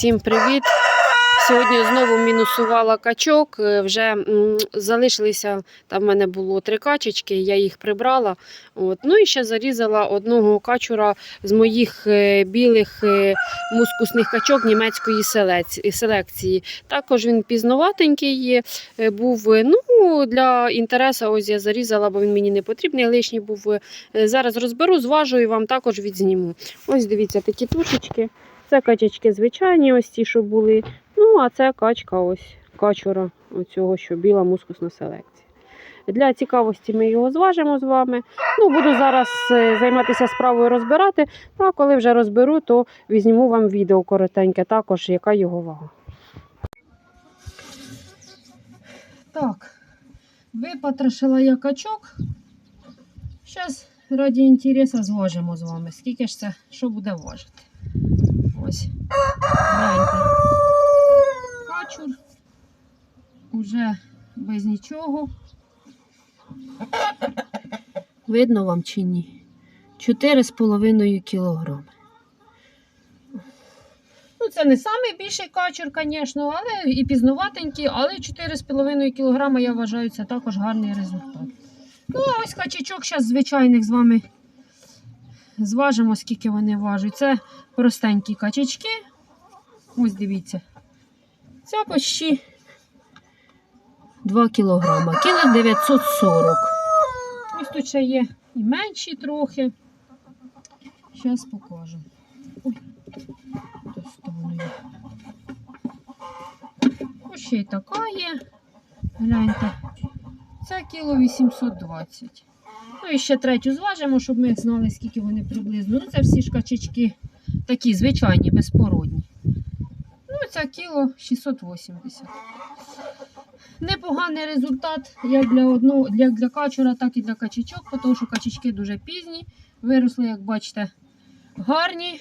Всім привіт! Сьогодні знову мінусувала качок. Е, Вже залишилися, там в мене було три качечки, я їх прибрала. От. Ну і ще зарізала одного качура з моїх е, білих е, мускусних качок німецької селекції. Також він пізноватенький був. Ну, для інтересу ось я зарізала, бо він мені не потрібний, лишній був. Зараз розберу, зважу і вам також відзніму. Ось дивіться, такі тушечки. Це качечки звичайні, ось ті, що були. Ну, а це качка ось качура, оцього, що біла мускусна селекція. Для цікавості ми його зважимо з вами. Ну, буду зараз е, займатися справою розбирати. Ну, а коли вже розберу, то візьму вам відео коротеньке, також яка його вага. Так, випотрошила я качок. Зараз раді інтересу зважимо з вами. Скільки ж це, що буде важити. Ось. Гляньте. Качур. Уже без нічого. Видно вам чи ні? 4,5 кілограми. Ну, це не найбільший качур, звісно, але і пізнуватенький, але 4,5 кг, я вважаю, це також гарний результат. Ну, а ось качечок зараз звичайних з вами зважимо, скільки вони важать. Це простенькі качечки. Ось дивіться. Це почти 2 кілограма. Кіло 940. Ось тут ще є і менші трохи. Зараз покажу. Ой. Ось ще й така є. Гляньте. Це кіло 820. Ну і ще третю зважимо, щоб ми знали, скільки вони приблизно. Ну, це всі ж качечки такі звичайні, безпородні. Ну, це кіло 680. Непоганий результат як для одного, як для качура, так і для качечок, тому що качечки дуже пізні. Виросли, як бачите, гарні.